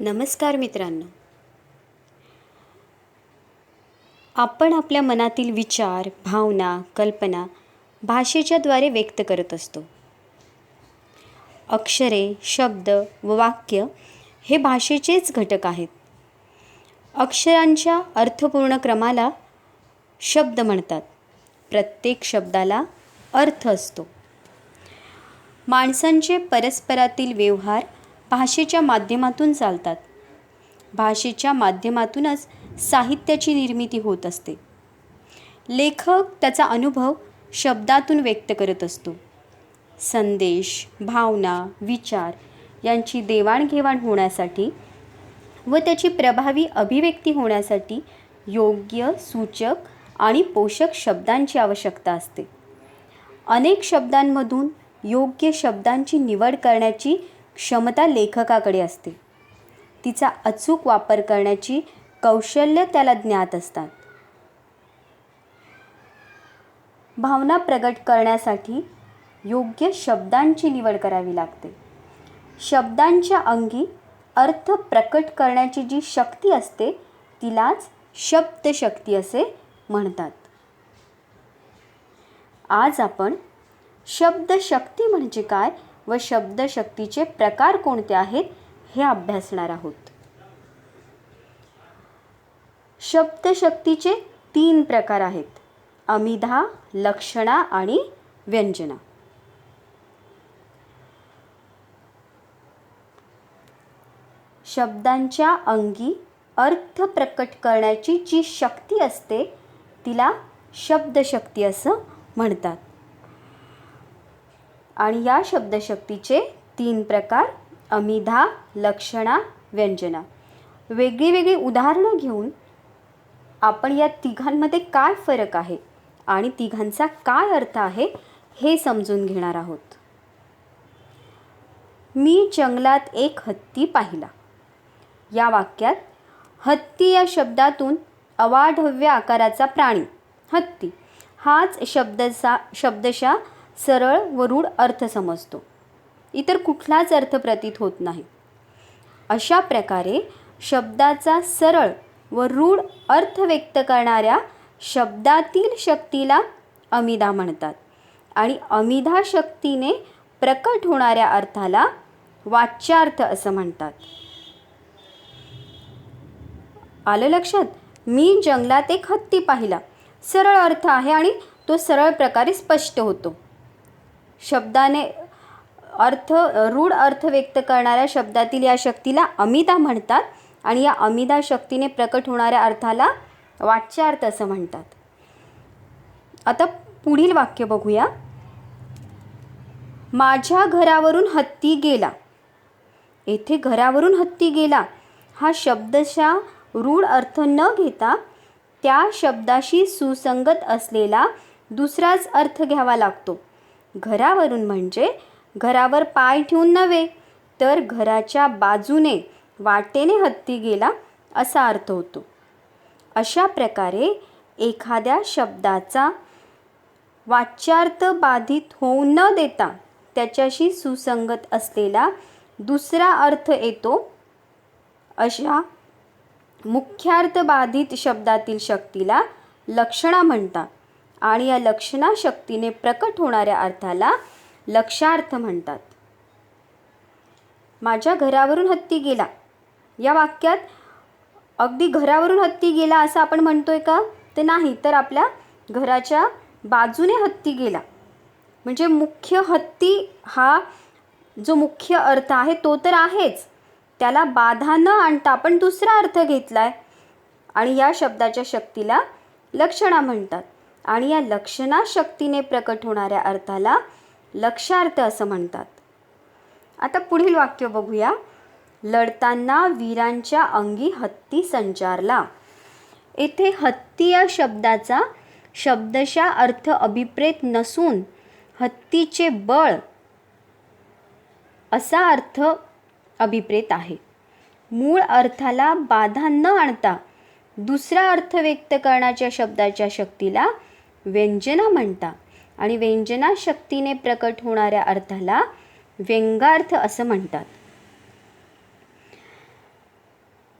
नमस्कार मित्रांनो. आपण आपल्या मनातील विचार भावना कल्पना भाषेच्याद्वारे व्यक्त करत असतो. अक्षरे शब्द व वाक्य हे भाषेचेच घटक आहेत. अक्षरांच्या अर्थपूर्ण क्रमाला शब्द म्हणतात. प्रत्येक शब्दाला अर्थ असतो. माणसांचे परस्परातील व्यवहार भाषेच्या माध्यमातून चालतात. भाषेच्या माध्यमातूनच साहित्याची निर्मिती होत असते. लेखक त्याचा अनुभव शब्दातून व्यक्त करत असतो. संदेश भावना विचार यांची देवाणघेवाण होण्यासाठी व त्याची प्रभावी अभिव्यक्ती होण्यासाठी योग्य सूचक आणि पोषक शब्दांची आवश्यकता असते. अनेक शब्दांमधून योग्य शब्दांची निवड करण्याची क्षमता लेखकाकडे असते. तिचा अचूक वापर करण्याची कौशल्य त्याला ज्ञात असतात. भावना प्रगट करण्यासाठी योग्य शब्दांची निवड करावी लागते. शब्दांच्या अंगी अर्थ प्रकट करण्याची जी शक्ती असते तिलाच शब्दशक्ती असे म्हणतात. आज आपण शब्दशक्ती म्हणजे काय व शब्दशक्तीचे प्रकार कोणते आहेत हे अभ्यासणार आहोत. शब्दशक्तीचे तीन प्रकार आहेत. अमिधा लक्षणा आणि व्यंजना. शब्दांच्या अंगी अर्थ प्रकट करण्याची जी शक्ती असते तिला शब्दशक्ती असं म्हणतात. आणि या शब्दशक्तीचे तीन प्रकार अमिधा लक्षणा व्यंजना. वेगळी वेगळी उदाहरणं घेऊन आपण या तिघांमध्ये काय फरक आहे आणि तिघांचा काय अर्थ आहे हे समजून घेणार आहोत. मी जंगलात एक हत्ती पाहिला. या वाक्यात हत्ती या शब्दातून अवाढव्य आकाराचा प्राणी हत्ती हाच शब्दसा शब्दशा सरळ व रूढ अर्थ समजतो. इतर कुठलाच अर्थ प्रतीत होत नाही. अशा प्रकारे शब्दाचा सरळ व रूढ अर्थ व्यक्त करणाऱ्या शब्दातील शक्तीला अमिदा म्हणतात आणि अमिधा शक्तीने प्रकट होणाऱ्या अर्थाला वाच्यार्थ असं म्हणतात. आलं लक्षात? मी जंगलात एक हत्ती पाहिला. सरळ अर्थ आहे आणि तो सरळ प्रकारे स्पष्ट होतो. शब्दाने अर्थ रूढ अर्थ व्यक्त करणाऱ्या शब्दातील या शक्तीला अमिदा म्हणतात आणि या अमिदा शक्तीने प्रकट होणाऱ्या अर्थाला वाच्यार्थ असं म्हणतात. आता पुढील वाक्य बघूया. माझ्या घरावरून हत्ती गेला. येथे घरावरून हत्ती गेला. हा शब्दशा रूढ अर्थ न घेता त्या शब्दाशी सुसंगत असलेला दुसराच अर्थ घ्यावा लागतो. घरावरून म्हणजे घरावर पाय ठेवून नव्हे तर घराच्या बाजूने वाटेने हत्ती गेला असा अर्थ होतो. अशा प्रकारे एखाद्या शब्दाचा वाच्यार्थ बाधित होऊ न देता त्याच्याशी सुसंगत असलेला दुसरा अर्थ येतो. अशा मुख्यार्थ बाधित शब्दातील शक्तीला लक्षणा म्हणतात. आणि या लक्षणा शक्तीने प्रकट होणाऱ्या अर्थाला लक्षार्थ म्हणतात. माझ्या घरावरून हत्ती गेला. या वाक्यात अगदी घरावरून हत्ती गेला असं आपण म्हणतोय का? ते नाही तर आपल्या घराच्या बाजूने हत्ती गेला. म्हणजे मुख्य हत्ती हा जो मुख्य अर्थ आहे तो तर आहेच. त्याला बाधा न आणता आपण दुसरा अर्थ घेतला आहे आणि या शब्दाच्या शक्तीला लक्षणा म्हणतात. आणि या लक्षणा शक्तीने प्रकट होणाऱ्या अर्थाला लक्षार्थ असं म्हणतात. आता पुढील वाक्य बघूया. लढताना वीरांच्या अंगी हत्ती संचारला. येथे हत्ती या शब्दाचा शब्दशा अर्थ अभिप्रेत नसून हत्तीचे बळ असा अर्थ अभिप्रेत आहे. मूळ अर्थाला बाधा न आणता दुसरा अर्थ व्यक्त करण्याच्या शब्दाच्या शक्तीला व्यंजना म्हणतात आणि व्यंजना शक्तीने प्रकट होणाऱ्या अर्थाला व्यंगार्थ असं म्हणतात.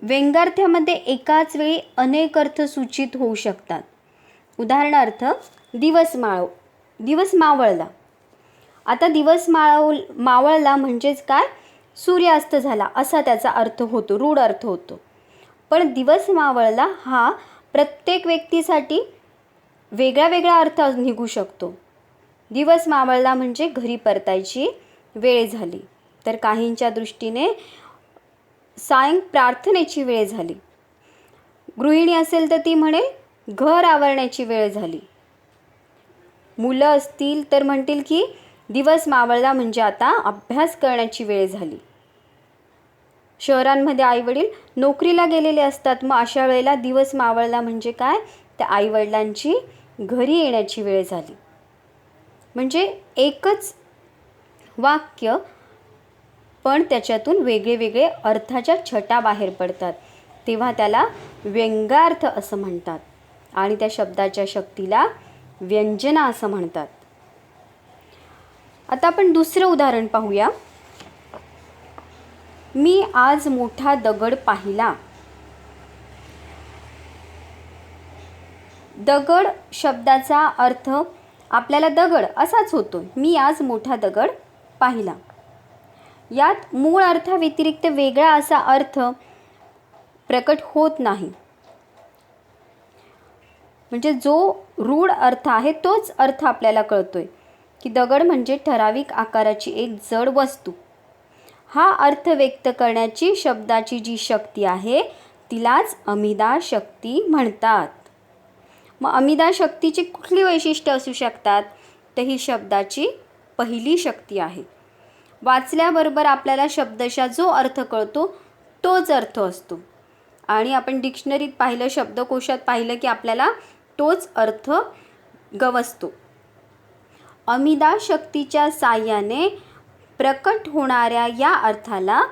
व्यंगार्थामध्ये एकाच वेळी अनेक अर्थ सूचित होऊ शकतात. उदाहरणार्थ दिवस माळव दिवस मावळला. आता दिवस माळव मावळला म्हणजेच काय? सूर्यास्त झाला असा त्याचा अर्थ होतो रूढ अर्थ होतो. पण दिवस मावळला हा प्रत्येक व्यक्तीसाठी वेगळा वेगळा अर्थ निघू शकतो. दिवस मावळला म्हणजे घरी परतायची वेळ झाली. तर काहींच्या दृष्टीने सायं प्रार्थनेची वेळ झाली. गृहिणी असेल तर ती म्हणे घर आवरण्याची वेळ झाली. मुलं असतील तर म्हणतील की दिवस मावळला म्हणजे आता अभ्यास करण्याची वेळ झाली. शहरांमध्ये आईवडील नोकरीला गेलेले असतात. मग अशा वेळेला दिवस मावळला म्हणजे काय? त्या आईवडिलांची घरी येण्याची वेळ झाली. म्हणजे एकच वाक्य पण त्याच्यातून वेगळे वेगळे अर्थाच्या छटा बाहेर पडतात. तेव्हा त्याला व्यंगार्थ असं म्हणतात आणि त्या शब्दाच्या शक्तीला व्यंजना असं म्हणतात. आता आपण दुसरं उदाहरण पाहूया. मी आज मोठा दगड पाहिला. दगड शब्दाचा अर्थ आपल्याला दगड असाच होतो मी आज मोठा दगड पाहिला. यात मूळ अर्थाव्यतिरिक्त वेगळा असा अर्थ प्रकट होत नाही. म्हणजे जो रूढ अर्थ आहे तोच अर्थ आपल्याला कळतोय. की दगड म्हणजे ठराविक आकाराची एक जड वस्तू. हा अर्थ व्यक्त करण्याची शब्दाची जी शक्ती आहे तिलाच अमिदा शक्ती म्हणतात. मग अमिदा शक्तीची कुठली वैशिष्ट्य असू शकतात? तर ही शब्दाची पहिली शक्ती आहे. वाचल्याबरोबर आपल्याला शब्दशा जो अर्थ कळतो तोच अर्थ असतो. आणि आपण डिक्शनरीत पाहिलं शब्दकोशात पाहिलं की आपल्याला तोच अर्थ गवसतो. अमिदा शक्तीच्या साह्याने प्रकट होणाऱ्या या अर्थाला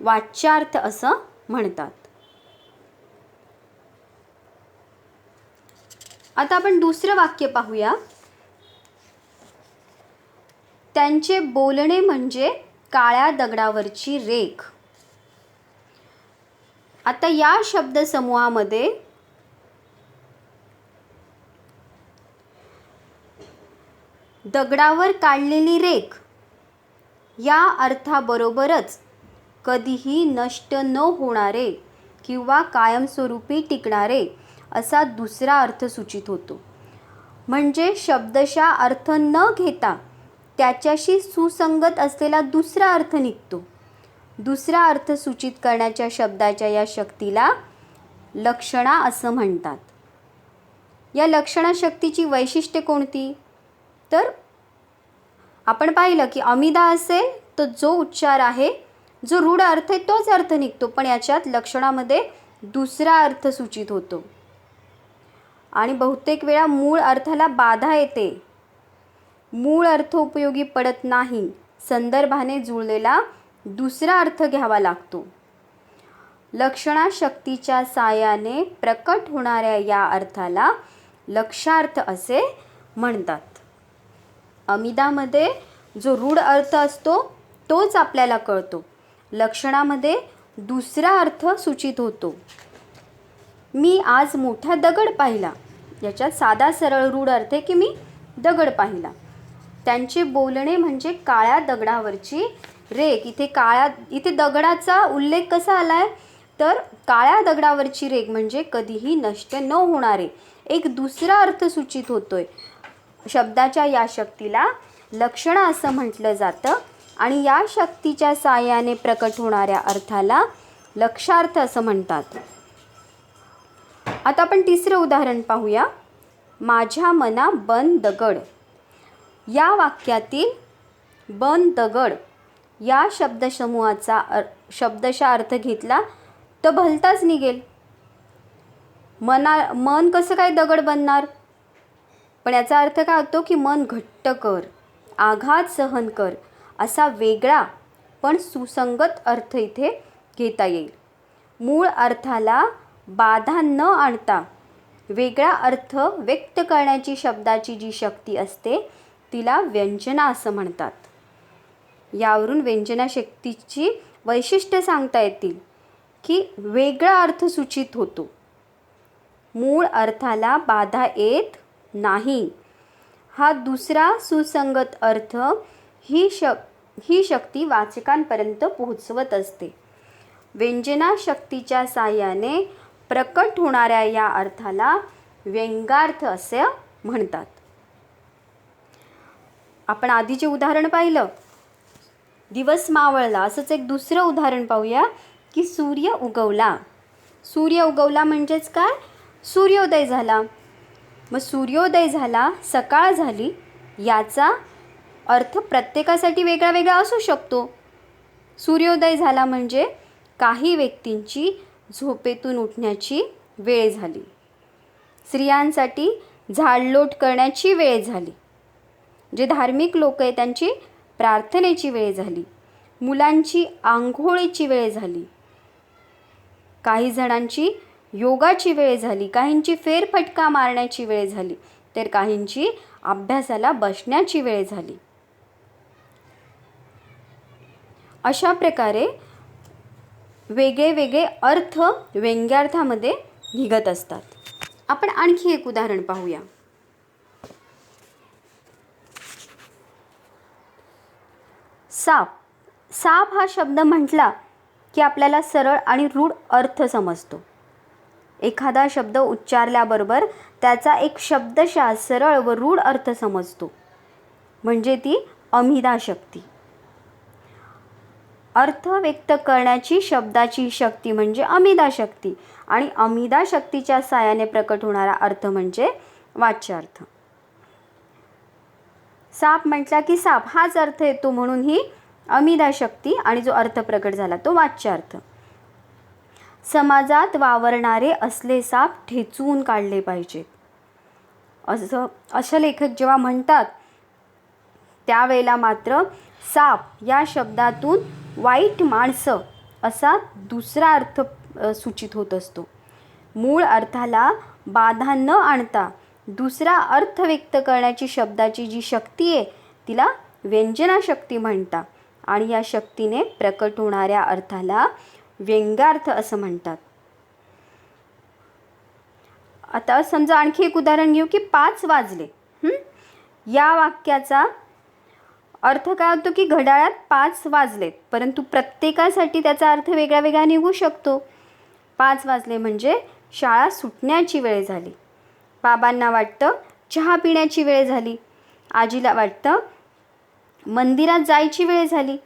वाच्यार्थ असं म्हणतात. आता आपण दुसरं वाक्य पाहूया. त्यांचे बोलणे म्हणजे काळ्या दगडावरची रेख. आता या शब्दसमूहामध्ये दगडावर काढलेली रेख या अर्थाबरोबरच कधीही नष्ट न होणारे किंवा कायमस्वरूपी टिकणारे असा दुसरा अर्थ सूचित होतो. म्हणजे शब्दशा अर्थ न घेता त्याच्याशी सुसंगत असलेला दुसरा अर्थ निघतो. दुसरा अर्थ सूचित करण्याच्या शब्दाच्या या शक्तीला लक्षणा असं म्हणतात. या लक्षणा शक्तीची वैशिष्ट्ये कोणती? तर आपण पाहिलं की अमिदा असेल तर जो उच्चार आहे जो रूढ अर्थ आहे तोच अर्थ निघतो. पण याच्यात लक्षणामध्ये दुसरा अर्थ सूचित होतो. आणि बहुतेक वेळा मूळ अर्थाला बाधा येते. मूळ अर्थ उपयोगी पडत नाही. संदर्भाने जुळलेला दुसरा अर्थ घ्यावा लागतो. लक्षणाशक्तीच्या सायाने प्रकट होणाऱ्या या अर्थाला लक्षार्थ असे म्हणतात. अमिदामध्ये जो रूढ अर्थ असतो तोच आपल्याला कळतो. लक्षणामध्ये दुसरा अर्थ सूचित होतो. मी आज मोठा दगड पाहिला. याच्यात साधा सरळ रूढ अर्थ आहे की मी दगड पाहिला. त्यांचे बोलणे म्हणजे काळ्या दगडावरची रेख. इथे काळ्या इथे दगडाचा उल्लेख कसा आला आहे तर काळ्या दगडावरची रेख म्हणजे कधीही नष्ट न होणारे. एक दुसरा अर्थ सूचित होतोय. शब्दाच्या या शक्तीला लक्षणं असं म्हटलं जातं आणि या शक्तीच्या साह्याने प्रकट होणाऱ्या अर्थाला लक्षार्थ असं म्हणतात. आता आपण तिसरं उदाहरण पाहूया. माझ्या मना बन दगड. या वाक्यातील बन दगड या शब्दसमूहाचा अर शब्दशा अर्थ घेतला तर भलताच निघेल. मना मन कसं काय दगड बनणार? पण याचा अर्थ काय होतो की मन घट्ट कर आघात सहन कर असा वेगळा पण सुसंगत अर्थ इथे घेता येईल. मूळ अर्थाला बाधा न आणता वेगळा अर्थ व्यक्त करण्याची शब्दाची जी शक्ती असते तिला व्यंजना असं म्हणतात. यावरून व्यंजना शक्तीची वैशिष्ट्य सांगता येतील की वेगळा अर्थ सूचित होतो. मूळ अर्थाला बाधा येत नाही. हा दुसरा सुसंगत अर्थ ही शक ही शक्ती वाचकांपर्यंत पोहोचवत असते. व्यंजना शक्तीच्या साह्याने प्रकट होणाऱ्या या अर्थाला व्यंगार्थ असे म्हणतात. आपण आधी जे उदाहरण पाहिलं दिवस मावळला असंच एक दुसरं उदाहरण पाहूया की सूर्य उगवला. सूर्य उगवला म्हणजेच काय? सूर्योदय झाला. मग सूर्योदय झाला सकाळ झाली याचा अर्थ प्रत्येकासाठी वेगळा वेगळा असू शकतो. सूर्योदय झाला म्हणजे काही व्यक्तींची झोपेतून उठण्याची वेळ झाली. स्त्रियांसाठी झाडलोट करण्याची वेळ झाली. जे धार्मिक लोक आहे त्यांची प्रार्थनेची वेळ झाली. मुलांची आंघोळीची वेळ झाली. काही जणांची योगाची वेळ झाली. काहींची फेरफटका मारण्याची वेळ झाली. तर काहींची अभ्यासाला बसण्याची वेळ झाली. अशा प्रकारे वेगळे वेगळे अर्थ व्यंग्यार्थामध्ये निघत असतात. आपण आणखी एक उदाहरण पाहूया. साप. साप हा शब्द म्हटला की आपल्याला सरळ आणि रूढ अर्थ समजतो. एखादा शब्द उच्चारल्याबरोबर त्याचा एक शब्दशः सरळ व रूढ अर्थ समजतो. म्हणजे ती अमिदा शक्ती अर्थ व्यक्त करण्याची शब्दाची शक्ती म्हणजे अमिदा शक्ती आणि अमिदा शक्तीच्या सायाने प्रकट होणारा अर्थ म्हणजे वाच्यार्थ. साप म्हटला की साप हाच अर्थ येतो म्हणून ही अमिदा शक्ती आणि जो अर्थ प्रकट झाला तो वाच्यार्थ. समाजात वावरणारे असले साप ठेचून काढले पाहिजेत असं असे लेखक जेव्हा म्हणतात त्यावेळेला मात्र साप या शब्दातून वाईट माणसं असा दुसरा अर्थ सूचित होत असतो. मूळ अर्थाला बाधा न आणता दुसरा अर्थ व्यक्त करण्याची शब्दाची जी शक्ती आहे तिला व्यंजना शक्ती म्हणतात आणि या शक्तीने प्रकट होणाऱ्या अर्थाला व्यंगार्थ असं म्हणतात. आता समजा आणखी एक उदाहरण घेऊ की पाच वाजले. या वाक्याचा अर्थ काय होतो की घड्याळात पाच वाजलेत परंतु प्रत्येकासाठी त्याचा अर्थ वेगळा वेगळा निघू शकतो. पाच वाजले म्हणजे शाळा सुटण्याची वेळ झाली. बाबांना वाटतं चहा पिण्याची वेळ झाली. आजीला वाटतं मंदिरात जायची वेळ झाली.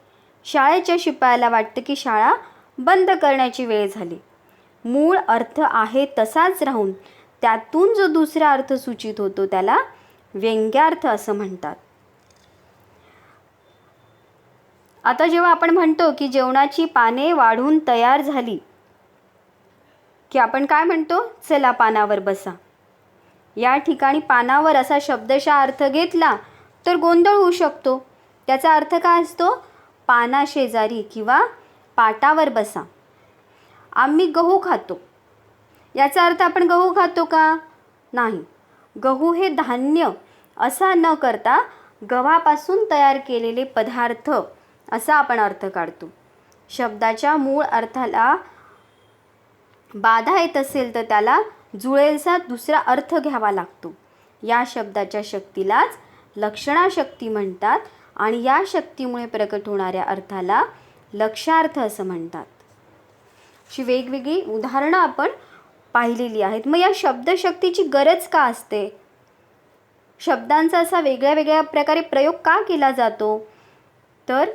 शाळेच्या शिपायाला वाटतं की शाळा बंद करण्याची वेळ झाली. मूळ अर्थ आहे तसाच राहून त्यातून जो दुसरा अर्थ सूचित होतो त्याला व्यंग्यार्थ असं म्हणतात. आता जेव्हा आपण म्हणतो की जेवणाची पाने वाढून तयार झाली की आपण काय म्हणतो? चला पानावर बसा. या ठिकाणी पानावर असा शब्दशा अर्थ घेतला तर गोंधळ होऊ शकतो. त्याचा अर्थ काय असतो? पानाशेजारी किंवा पाटावर बसा. आम्ही गहू खातो. याचा अर्थ आपण गहू खातो का? नाही. गहू हे धान्य असा न करता गव्हापासून तयार केलेले पदार्थ असा आपण अर्थ काढतो. शब्दाच्या मूळ अर्थाला बाधा येत असेल तर त्याला जुळेलचा दुसरा अर्थ घ्यावा लागतो. या शब्दाच्या शक्तीलाच लक्षणाशक्ती म्हणतात आणि या शक्तीमुळे प्रकट होणाऱ्या अर्थाला लक्षार्थ असं म्हणतात. अशी वेगवेगळी उदाहरणं आपण पाहिलेली आहेत. मग या शब्दशक्तीची गरज का असते? शब्दांचा असा वेगळ्या वेगळ्या प्रकारे प्रयोग का केला जातो? तर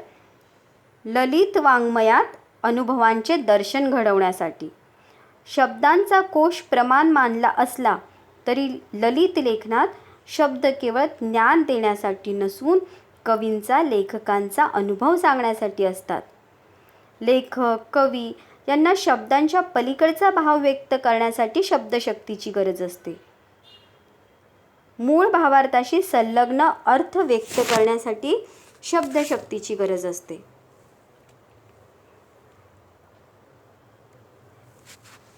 ललित वाङ्मयात अनुभवांचे दर्शन घडवण्यासाठी. शब्दांचा कोश प्रमाण मानला असला तरी ललित लेखनात शब्द केवळ ज्ञान देण्यासाठी नसून कवींचा लेखकांचा अनुभव सांगण्यासाठी असतात. लेखक कवी यांना शब्दांच्या पलीकडचा भाव व्यक्त करण्यासाठी शब्दशक्तीची गरज असते. मूळ भावार्थाशी संलग्न अर्थ व्यक्त करण्यासाठी शब्दशक्तीची गरज असते.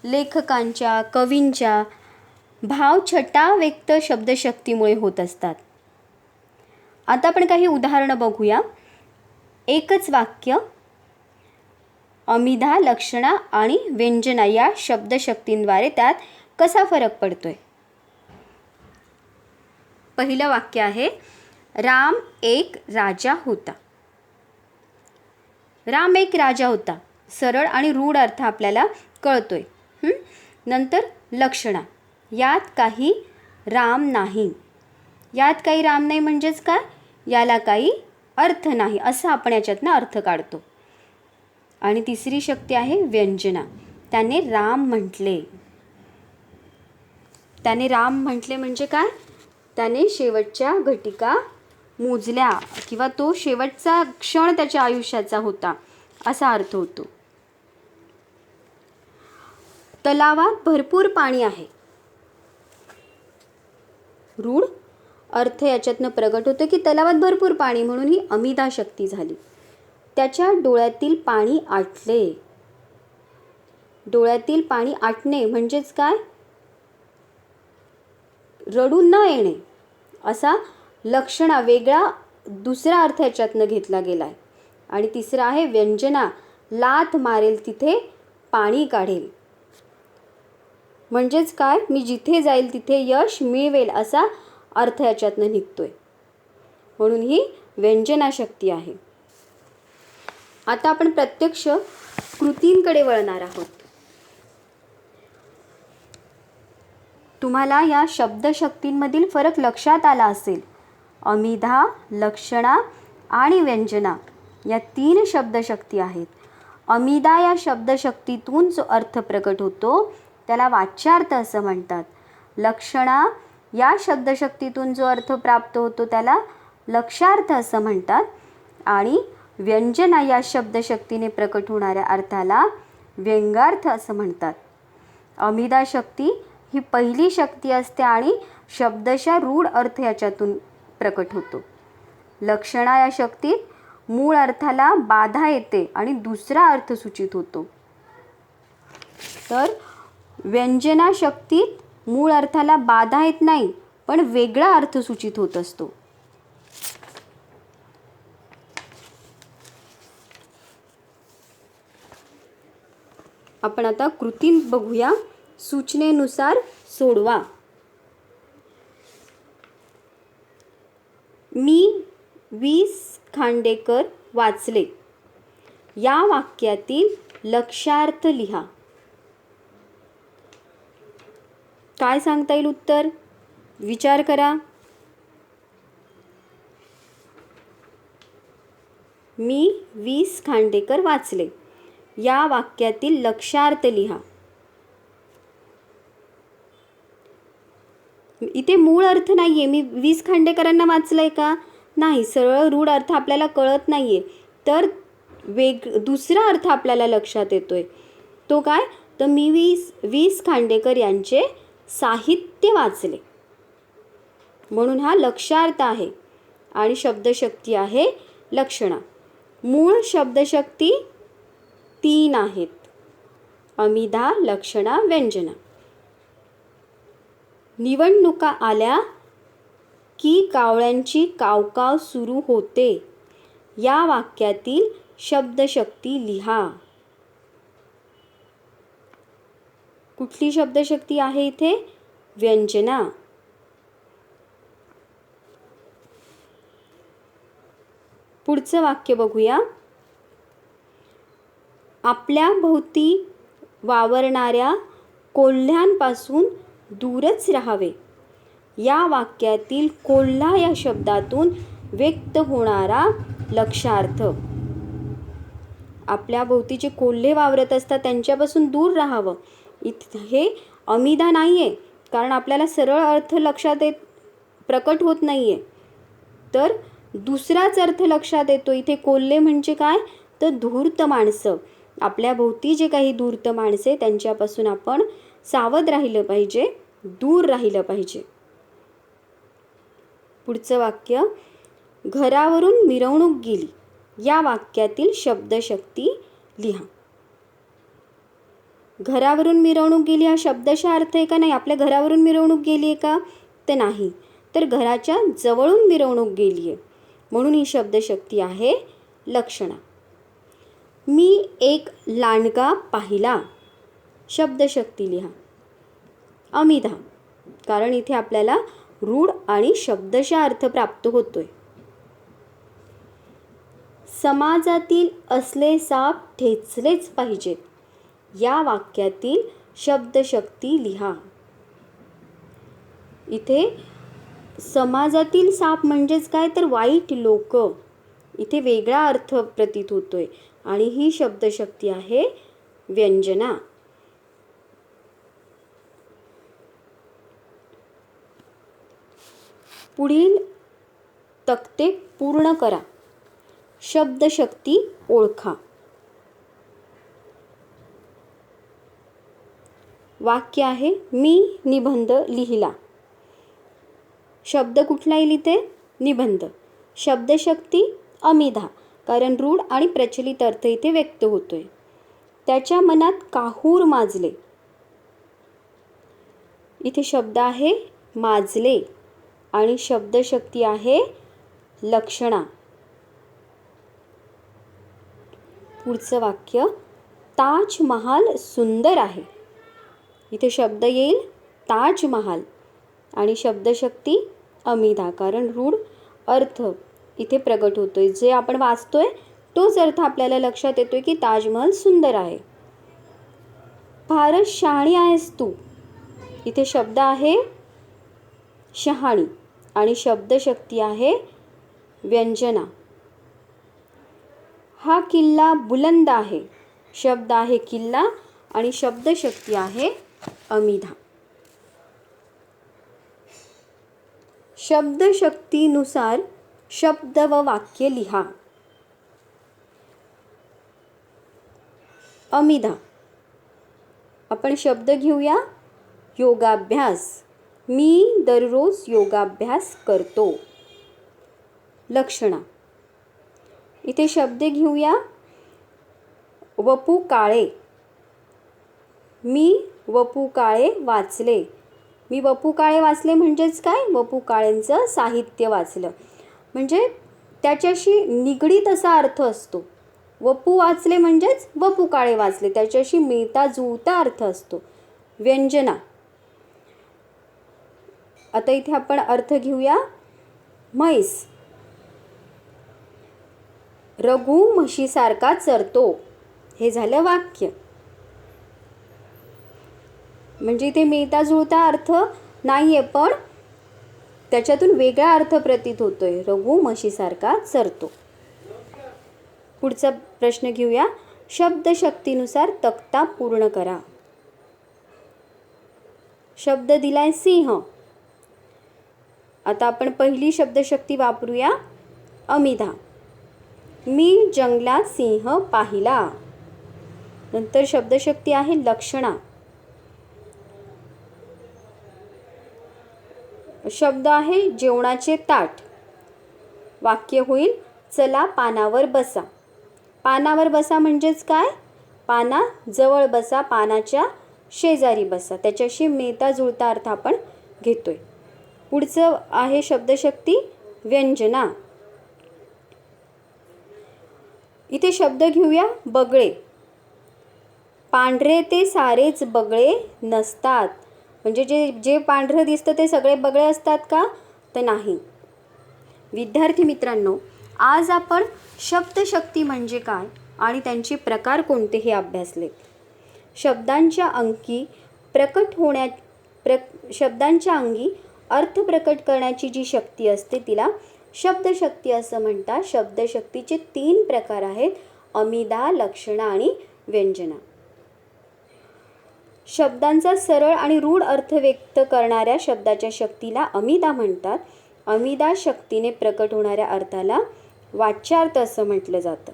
लेखकांच्या कवींच्या भावछटा व्यक्त शब्दशक्तीमुळे होत असतात. आता आपण काही उदाहरणं बघूया. एकच वाक्य अमिधा लक्षणा आणि व्यंजना या शब्दशक्तींद्वारे त्यात कसा फरक पडतोय? पहिलं वाक्य आहे राम एक राजा होता. राम एक राजा होता. सरळ आणि रूढ अर्थ आपल्याला कळतोय. नंतर लक्षणा. यात काही राम नाही. यात काही राम नाही म्हणजेच काय? याला काही अर्थ नाही असं आपण याच्यातनं अर्थ काढतो. आणि तिसरी शक्ती आहे व्यंजना. त्याने राम म्हटले. त्याने राम म्हटले म्हणजे काय? त्याने शेवटच्या घटिका मोजल्या किंवा तो शेवटचा क्षण त्याच्या आयुष्याचा होता असा अर्थ होतो. तलावात भरपूर पाणी आहे. रूढ अर्थ याच्यातनं प्रगट होतं की तलावात भरपूर पाणी म्हणून ही अमिदा शक्ती झाली. त्याच्या डोळ्यातील पाणी आटले. डोळ्यातील पाणी आटणे म्हणजेच काय? रडून न येणे असा लक्षणा वेगळा दुसरा अर्थ याच्यातनं घेतला गेला आहे आणि तिसरा आहे व्यंजना लाथ मारेल तिथे पाणी काढेल. म्हणजेच काय? मी जिथे जाईल तिथे यश मिळवेल असा अर्थ याच्यातनं निघतोय. म्हणून ही व्यंजना शक्ती आहे. आता आपण प्रत्यक्ष कृतींकडे वळणार आहोत. तुम्हाला या शब्दशक्तींमधील फरक लक्षात आला असेल. अमिधा लक्षणा आणि व्यंजना या तीन शब्दशक्ती आहेत. अमिदा या शब्दशक्तीतून जो अर्थ प्रकट होतो त्याला वाच्यार्थ असं म्हणतात. लक्षणा या शब्दशक्तीतून जो अर्थ प्राप्त होतो त्याला लक्षार्थ असं म्हणतात. आणि व्यंजना या शब्दशक्तीने प्रकट होणाऱ्या अर्थाला व्यंगार्थ असं म्हणतात. अमिदा शक्ती ही पहिली शक्ती असते आणि शब्दशः रूढ अर्थ याच्यातून प्रकट होतो. लक्षणा या शक्तीत मूळ अर्थाला बाधा येते आणि दुसरा अर्थ सूचित होतो. तर व्यंजनाशक्तीत मूळ अर्थाला बाधा येत नाही पण वेगळा अर्थ सूचित होत असतो. आपण आता कृती बघूया. सूचनेनुसार सोडवा. मी वीस खांडेकर वाचले. या वाक्यातील लक्षार्थ लिहा. काय सांगता येईल उत्तर? विचार करा. मी वीस खांडेकर वाचले. या वाक्यातील लक्षार्थ लिहा. इथे मूळ अर्थ नाही आहे मी वीस खांडेकरांना वाचलं आहे का? नाही. सरळ रूढ अर्थ आपल्याला कळत नाही आहे तर वेग दुसरा अर्थ आपल्याला लक्षात येतो आहे तो काय? तर मी वीस वीस खांडेकर यांचे साहित्य वाचले. म्हणून हा लक्षार्थ आहे आणि शब्दशक्ती आहे लक्षणा. मूळ शब्दशक्ती तीन आहेत. अमिधा लक्षणा व्यंजना. निवडणुका आल्या की कावळ्यांची कावकाव सुरू होते. या वाक्यातील शब्दशक्ती लिहा. कुठली शब्दशक्ती आहे इथे? व्यंजना. पुढचं वाक्य बघूया. आपल्या भोवती वावरणाऱ्या कोल्ह्यांपासून दूरच राहावे. या वाक्यातील कोल्हा या शब्दातून व्यक्त होणारा लक्षार्थ. आपल्या भोवती जे कोल्हे वावरत असतात त्यांच्यापासून दूर राहावं. इथ हे अमिदा नाही आहे कारण आपल्याला सरळ अर्थ लक्षात येत प्रकट होत नाही आहे तर दुसराच अर्थ लक्षात येतो. इथे कोल्हे म्हणजे काय? तर धूर्त माणसं. आपल्या भोवती जे काही धूर्त माणसे त्यांच्यापासून आपण सावध राहिलं पाहिजे दूर राहिलं पाहिजे. पुढचं वाक्य घरावरून मिरवणूक गेली. या वाक्यातील शब्दशक्ती लिहा. घरावरून मिरवणूक गेली हा शब्दशः अर्थ आहे का नाही? आपल्या घरावरून मिरवणूक गेली आहे का? तर नाही. तर घराच्या जवळून मिरवणूक गेली आहे. म्हणून ही शब्दशक्ती आहे लक्षणा. मी एक लांडगा पाहिला. शब्दशक्ती लिहा. अमिधा. कारण इथे आपल्याला रूढ आणि शब्दशः अर्थ प्राप्त होतोय. समाजातील असले साप ठेचलेच पाहिजेत. या वाक्यातील शब्दशक्ती लिहा. इथे समाजातील साप म्हणजेच काय तर वाईट लोक. इथे वेगळा अर्थ प्रतीत होतोय. आणि ही शब्दशक्ती आहे व्यंजना. पुढील तक्ते पूर्ण करा. शब्दशक्ती ओळखा. वाक्य आहे मी निबंध लिहिला. शब्द कुठला येईल इथे निबंध. शब्दशक्ती अमिधा कारण रूढ आणि प्रचलित अर्थ इथे व्यक्त होतोय. त्याच्या मनात काहूर माजले. इथे शब्द आहे माजले. आणि शब्दशक्ती आहे लक्षणा. पुढचं वाक्य ताजमहाल सुंदर आहे. इथे शब्द येईल ताजमहाल. आणि शब्दशक्ती अमिधा. कारण रूढ अर्थ इथे प्रगट आहे जे आपण वाचतोय तोच अर्थ आपल्याला लक्षात येतोय की ताजमहल सुंदर आहे. फारच शहाणी आहेस तू. इथे शब्द आहे शहाणी आणि शब्दशक्ती आहे व्यंजना. हा किल्ला बुलंद आहे. शब्द आहे किल्ला आणि शब्दशक्ती आहे अमिधा शब्दशक्तीनुसार शब्द व वाक्य लिहा. अमिधा आपण शब्द घेऊया. योगाभ्यास. मी दररोज योगाभ्यास करतो. लक्षणा. इथे शब्द घेऊया. वपू काळे. मी वपू काळे वाचले. मी वपू काळे वाचले म्हणजेच काय? वपू काळेंचं साहित्य वाचलं. म्हणजे त्याच्याशी निगडीत असा अर्थ असतो. वपू वाचले म्हणजेच वपू काळे वाचले. त्याच्याशी मिळता जुळता अर्थ असतो. व्यंजना. आता इथे आपण अर्थ घेऊया. म्हैस. रघु म्हशीसारखा चरतो. हे झालं वाक्य. म्हणजे इथे मिळता जुळता अर्थ नाही आहे पण त्याच्यातून वेगळा अर्थ प्रतीत होतोय. रघु म्हशीसारखा चरतो. पुढचा प्रश्न घेऊया. शब्दशक्तीनुसार तक्ता पूर्ण करा. शब्द दिलाय सिंह. आता आपण पहिली शब्दशक्ती वापरूया. अमिधा. मी जंगलात सिंह पाहिला. नंतर शब्दशक्ती आहे लक्षणा. शब्द आहे जेवणाचे ताट. वाक्य होईल चला पानावर बसा. पानावर बसा म्हणजेच काय? पाना जवळ बसा पानाच्या शेजारी बसा. त्याच्याशी मिळता जुळता अर्थ आपण घेतोय. पुढचं आहे शब्दशक्ती व्यंजना. इथे शब्द घेऊया बगळे. पांढरे ते सारेच बगळे नसतात. म्हणजे जे जे पांढरं दिसतं ते सगळे बगळे असतात का? तर नाही. विद्यार्थी मित्रांनो आज आपण शब्दशक्ती म्हणजे काय आणि त्यांचे प्रकार कोणते हे अभ्यासले. शब्दांच्या अंकी प्रकट होण्या प्र शब्दांच्या अंगी अर्थ प्रकट करण्याची जी शक्ती असते तिला शब्दशक्ती असं म्हणतात. शब्दशक्तीचे तीन प्रकार आहेत अमिदा लक्षणा आणि व्यंजना. शब्दांचा सरळ आणि रूढ अर्थ व्यक्त करणाऱ्या शब्दाच्या शक्तीला अमिदा म्हणतात. अमिदा शक्तीने प्रकट होणाऱ्या अर्थाला वाच्यार्थ असं म्हटलं जातं.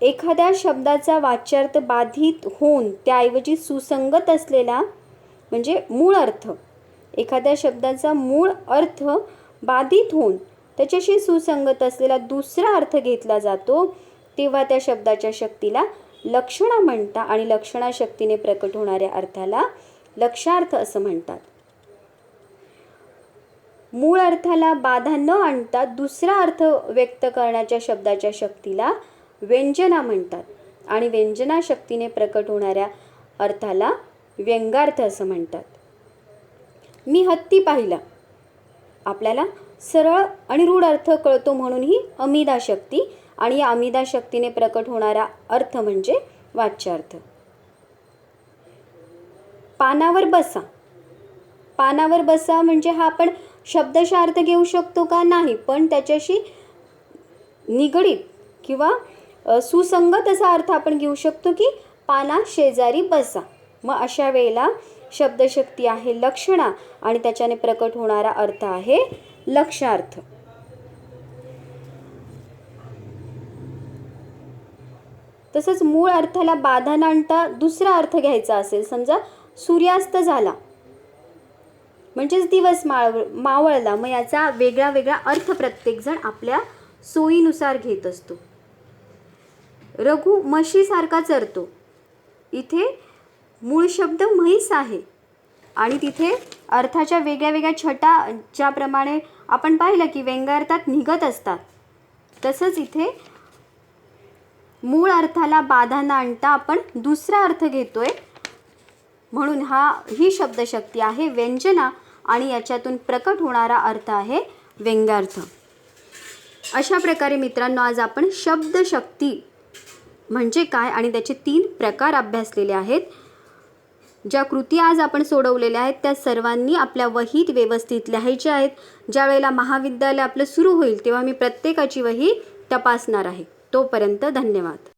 एखाद्या शब्दाचा वाच्यार्थ बाधित होऊन त्याऐवजी सुसंगत असलेला म्हणजे मूळ अर्थ. एखाद्या शब्दाचा मूळ अर्थ बाधित होऊन त्याच्याशी सुसंगत असलेला दुसरा अर्थ घेतला जातो तेव्हा त्या शब्दाच्या शक्तीला लक्षणा म्हणता आणि लक्षणा शक्तीने प्रकट होणाऱ्या अर्थाला लक्षार्थ असं म्हणतात. मूळ अर्थाला बाधा न आणता दुसरा अर्थ व्यक्त करण्याच्या शब्दाच्या शक्तीला व्यंजना म्हणतात आणि व्यंजना शक्तीने प्रकट होणाऱ्या अर्थाला व्यंगार्थ असं म्हणतात. मी हत्ती पाहिला. आपल्याला सरळ आणि रूढ अर्थ कळतो म्हणून ही अमिदा शक्ती आणि या अमिदा शक्तीने प्रकट होणारा अर्थ म्हणजे वाच्यार्थ. पानावर बसा. पानावर बसा म्हणजे हा आपण शब्दशः अर्थ घेऊ शकतो का नाही पण त्याच्याशी निगडीत किंवा सुसंगत असा अर्थ आपण घेऊ शकतो की पाना शेजारी बसा. मग अशा वेळेला शब्दशक्ती आहे लक्षणा आणि त्याच्याने प्रकट होणारा अर्थ आहे लक्षार्थ. तसंच मूळ अर्थाला बाधा न आणता दुसरा अर्थ घ्यायचा असेल समजा सूर्यास्त झाला. म्हणजेच दिवस माळ मावळला. मग याचा वेगळा वेगळा अर्थ प्रत्येकजण आपल्या सोयीनुसार घेत असतो. रघु म्हशीसारखा चरतो. इथे मूळ शब्द म्हैस आहे. आणि तिथे अर्थाच्या वेगळ्या वेगळ्या छटा ज्याप्रमाणे आपण पाहिलं की व्यंगार्थात निघत असतात. तसंच इथे मूळ अर्थाला बाधा न आणता आपण दुसरा अर्थ घेतोय. म्हणून हा ही शब्दशक्ती आहे व्यंजना आणि याच्यातून प्रकट होणारा अर्थ आहे व्यंगार्थ. अशा प्रकारे मित्रांनो आज आपण शब्दशक्ती म्हणजे काय आणि त्याचे तीन प्रकार अभ्यासलेले आहेत. ज्या कृती आज आपण सोडवलेल्या आहेत त्या सर्वांनी आपल्या वहीत व्यवस्थित लिहायच्या आहेत. ज्या वेळेला महाविद्यालय आपलं सुरू होईल तेव्हा मी प्रत्येकाची वही तपासणार आहे. तोपर्यंत धन्यवाद.